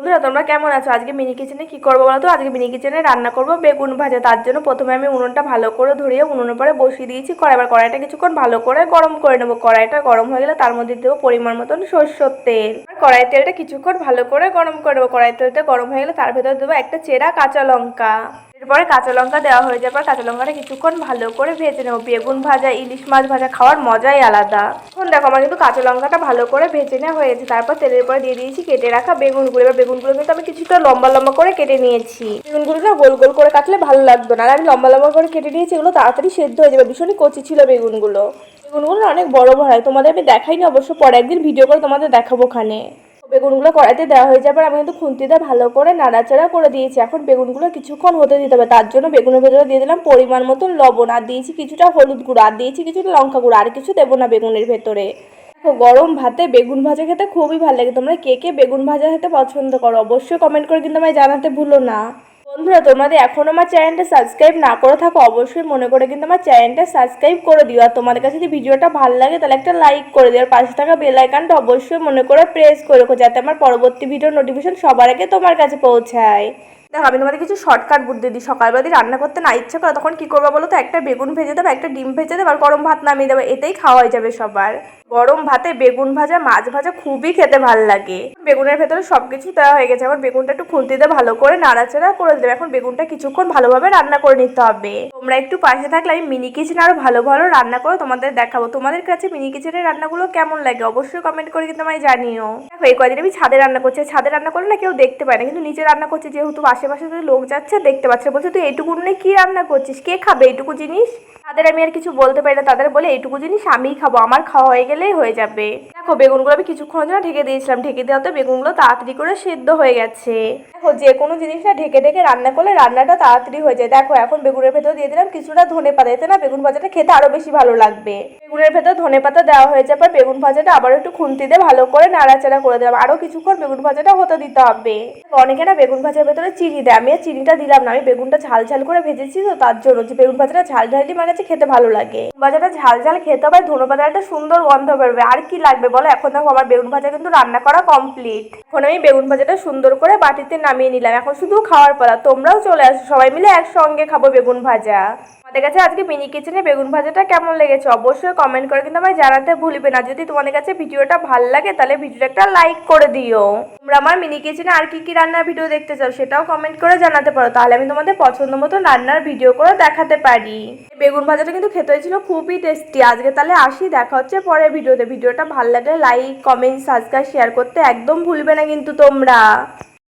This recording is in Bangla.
বন্ধুরা, তোমরা কেমন আছো? আজকে মিনি কিচেনে কি করব বলো তো? আজকে মিনি কিচেনে রান্না করব বেগুন ভাজা। তার জন্য প্রথমে আমি উনুনটা ভালো করে ধরিয়ে উনুনের পরে বসিয়ে দিয়েছি কড়াই। এবার কড়াইটা কিছুক্ষণ ভালো করে গরম করে নেব। কড়াইটা গরম হয়ে গেলে তার মধ্যে দেবো পরিমাণ মতন সর্ষের তেল। কড়াই তেলটা কিছুক্ষণ ভালো করে গরম করে নেব। কড়াই তেলটা গরম হয়ে গেলে তার ভেতরে দেবো একটা চেরা কাঁচা লঙ্কা। এরপরে কাঁচা লঙ্কা দেওয়া হয়ে যাবে আর কাঁচা লঙ্কাটা কিছুক্ষণ ভালো করে ভেজে নেব। বেগুন ভাজা, ইলিশ মাছ ভাজা খাওয়ার মজাই আলাদা। এখন দেখো, আমার কিন্তু কাঁচা লঙ্কাটা ভালো করে ভেজে নেওয়া হয়েছে তারপর তেলের পরে দিয়ে দিয়েছি কেটে রাখা বেগুনগুলো। এবার বেগুনগুলো কিন্তু আমি কিছুটা লম্বা লম্বা করে কেটে নিয়েছি। বেগুনগুলো না গোল গোল করে কাটলে ভালো লাগতো না। আর আমি লম্বা লম্বা করে কেটে নিয়েছি, এগুলো তাড়াতাড়ি সেদ্ধ হয়ে যাবে। ভীষণই কচি ছিল বেগুনগুলো। বেগুনগুলো অনেক বড় বড় হয়। তোমাদের আমি দেখাইনি, অবশ্য পরে একদিন ভিডিও করে তোমাদের দেখাবো ওখানে। বেগুনগুলো কড়াইতে দেওয়া হয়ে যাবে আমি কিন্তু খুন্তিতে ভালো করে নাড়াচাড়া করে দিয়েছি। এখন বেগুনগুলো কিছুক্ষণ হতে দিতে হবে। তার জন্য বেগুনের ভেতরে দিয়ে দিলাম পরিমাণ মতো লবণ আর দিয়েছি কিছুটা হলুদ গুঁড়ো আর দিয়েছি কিছুটা লঙ্কা গুঁড়ো। আর কিছু দেবো না বেগুনের ভেতরে। দেখো, গরম ভাতে বেগুন ভাজা খেতে খুবই ভালো লাগে। তোমরা কে কে বেগুন ভাজা খেতে পছন্দ করো অবশ্যই কমেন্ট করে কিন্তু আমায় জানাতে ভুলো না। বন্ধুরা, তোমাদের এখনও আমার চ্যানেলটা সাবস্ক্রাইব না করে থাকো, অবশ্যই মনে করে কিন্তু আমার চ্যানেলটা সাবস্ক্রাইব করে দিও। আর তোমাদের কাছে যদি ভিডিওটা ভালো লাগে, তাহলে একটা লাইক করে দিও। আর পাশে থাকা বেল আইকনটা অবশ্যই মনে করে প্রেস করে রেখো, যাতে আমার পরবর্তী ভিডিও নোটিফিকেশন সবার আগে তোমার কাছে পৌঁছায়। দেখো আমি তোমাদের কিছু শর্টকাট বুদ্ধি দিই। সকালবেলা যদি রান্না করতে না ইচ্ছা করে, তখন কি করব বলো তো? একটা বেগুন ভেজে দেবে, একটা ডিম ভেজে দেবে, আর গরম ভাত নামিয়ে দেবে। এতেই খাওয়াই যাবে সবার। গরম ভাতে বেগুন ভাজা, মাছ ভাজা খুবই খেতে ভালো লাগে। বেগুনের ভেতরে সব কিছু দেওয়া হয়ে গেছে। এখন বেগুনটা একটু খুন্তিতে ভালো করে নাড়াচাড়া করে দেবে এখন বেগুনটা কিছুক্ষণ ভালোভাবে রান্না করে নিতে হবে। তোমরা একটু পাশে থাকলে আমি মিনি কিচেন আরও ভালো ভালো রান্না করে তোমাদের দেখাবো। তোমাদের কাছে মিনি কিচেনের রান্নাগুলো কেমন লাগে? অবশ্যই কমেন্ট করে কিন্তু আমায় জানিও। দেখো, এই কদিন আমি ছাদে রান্না করছি। ছাদে রান্না করলে না কেউ দেখতে পায় না। কিন্তু নিচে রান্না করছে, যেহেতু আশেপাশে যদি লোক যাচ্ছে দেখতে পাচ্ছে, বলছে, তুই এইটুকু নিয়ে কী রান্না করছিস? কে খাবে এইটুকু জিনিস? তাদের আমি আর কিছু বলতে পারি না, তাদের বলে, এইটুকু জিনিস আমিই খাব, আমার খাওয়া হয়ে গেলেই হয়ে যাবে। দেখো, বেগুনগুলো আমি কিছুক্ষণের জন্য ঢেকে দিয়েছিলাম। ঢেকে দেওয়াতে বেগুনগুলো তাড়াতাড়ি করে সেদ্ধ হয়ে গেছে। দেখো, যে কোনো জিনিসটা ঢেকে ঢেকে রান্না করলে রান্নাটা তাড়াতাড়ি হয়ে যায়। দেখো, এখন বেগুনের ভেতর দিয়ে দিলাম কিছুটা ধনে পাতা। এতে না বেগুন ভাজাটা খেতে আরও বেশি ভালো লাগবে। বেগুনের ভেতর ধনে পাতা দেওয়া হয়ে যাবে আর বেগুন ভাজাটা আবার একটু খুন্তি দিয়ে ভালো করে নাড়াচাড়া করে দিলাম। আরও কিছুক্ষণ বেগুন ভাজাটা হতে দিতে হবে। অনেকে না বেগুন ভাজার ভেতরে চিনি দেয়। আমি আর চিনিটা দিলাম না। আমি বেগুনটা ঝাল ঝাল করে ভেজেছি তো, তার জন্য যে বেগুন ভাজাটা ঝাল ঝালই মানে খেতে ভালো লাগে। ভাজাটা ঝাল ঝাল খেতে হবে, ধনে পাতার একটা সুন্দর গন্ধ বেরোবে। আর কি লাগবে বলো, এখন দেখো আমার বেগুন ভাজা কিন্তু রান্না করা কমপ্লিট এখন আমি বেগুন ভাজাটা সুন্দর করে বাটিতে নামিয়ে নিলাম। এখন শুধু খাওয়ার পালা, তোমরাও চলে আসো, সবাই মিলে একসঙ্গে খাব বেগুন ভাজা। আমাদের কাছে আজকে মিনি কিচেনে বেগুন ভাজাটা কেমন লেগেছে অবশ্যই কমেন্ট করে কিন্তু আমায় জানাতে ভুলবে না। যদি তোমাদের কাছে ভিডিওটা ভালো লাগে তাহলে ভিডিওটা একটা লাইক করে দিও। তোমরা আমার মিনি কিচেনে আর কি কি রান্নার ভিডিও দেখতে চাও সেটাও কমেন্ট করে জানাতে পারো। তাহলে আমি তোমাদের পছন্দ মতো রান্নার ভিডিও করে দেখাতে পারি। বেগুন ভাজাটা কিন্তু খেতে হয়েছিল খুবই টেস্টি আজকে তাহলে আসি, দেখা হচ্ছে পরে ভিডিওতে ভিডিওটা ভালো লাগলে লাইক কমেন্ট সাবস্ক্রাইব শেয়ার করতে একদম ভুলবে না কিন্তু তোমরা।